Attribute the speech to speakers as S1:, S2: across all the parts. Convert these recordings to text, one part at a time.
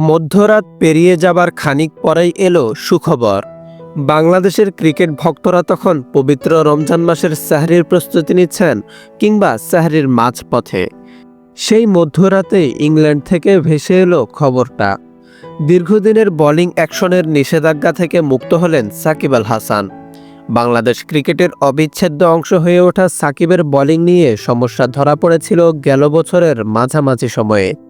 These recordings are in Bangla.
S1: মধ্যরাত পেরিয়ে যাবার খানিক পরেই এলো সুখবর। বাংলাদেশের ক্রিকেট ভক্তরা তখন পবিত্র রমজান মাসের সাহরির প্রস্তুতি নিচ্ছেন কিংবা সাহরির মাঝপথে। সেই মধ্যরাতে ইংল্যান্ড থেকে ভেসে এলো খবরটা। দীর্ঘদিনের বোলিং অ্যাকশনের নিষেধাজ্ঞা থেকে মুক্ত হলেন সাকিব আল হাসান। বাংলাদেশ ক্রিকেটের অবিচ্ছেদ্য অংশ হয়ে ওঠা সাকিবের বোলিং নিয়ে সমস্যা ধরা পড়েছিল গেল বছরের মাঝামাঝি সময়ে।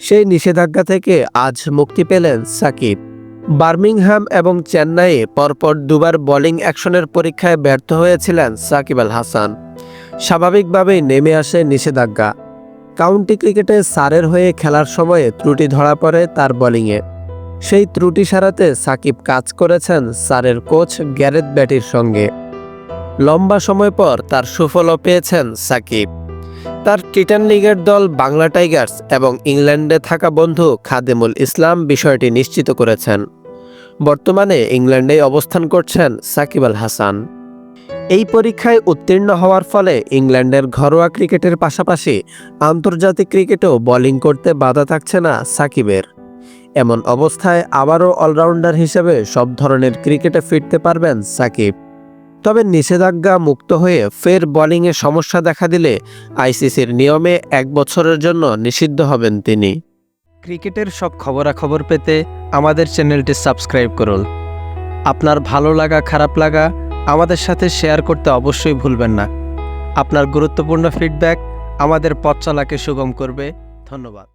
S1: সেই নিষেধাজ্ঞা থেকে আজ মুক্তি পেলেন সাকিব। বার্মিংহাম এবং চেন্নাইয়ে পরপর দুবার বোলিং অ্যাকশনের পরীক্ষায় ব্যর্থ হয়েছিলেন সাকিব আল হাসান। স্বাভাবিকভাবেই নেমে আসে নিষেধাজ্ঞা। কাউন্টি ক্রিকেটে সারের হয়ে খেলার সময়ে ত্রুটি ধরা পড়ে তার বোলিংয়ে। সেই ত্রুটি সারাতে সাকিব কাজ করেছেন সারের কোচ গ্যারেথ ব্যাটির সঙ্গে। লম্বা সময় পর তার সুফলও পেয়েছেন সাকিব। তার টিটান লিগের দল বাংলা টাইগার্স এবং ইংল্যান্ডে থাকা বন্ধু খাদেমুল ইসলাম বিষয়টি নিশ্চিত করেছেন। বর্তমানে ইংল্যান্ডে অবস্থান করছেন সাকিব আল হাসান। এই পরীক্ষায় উত্তীর্ণ হওয়ার ফলে ইংল্যান্ডের ঘরোয়া ক্রিকেটের পাশাপাশি আন্তর্জাতিক ক্রিকেটেও বোলিং করতে বাধা থাকছে না সাকিবের। এমন অবস্থায় আবারও অলরাউন্ডার হিসেবে সব ধরনের ক্রিকেটে ফিরতে পারবেন সাকিব। তবে নিষেধাজ্ঞা মুক্ত হয়ে ফের বোলিংয়ে সমস্যা দেখা দিলে আইসিসির নিয়মে এক বছরের জন্য নিষিদ্ধ হবেন তিনি। ক্রিকেটের সব খবরাখবর পেতে আমাদের চ্যানেলটি সাবস্ক্রাইব করুন। আপনার ভালো লাগা, খারাপ লাগা আমাদের সাথে শেয়ার করতে অবশ্যই ভুলবেন না। আপনার গুরুত্বপূর্ণ ফিডব্যাক আমাদের পথ চলাকে সুগম করবে। ধন্যবাদ।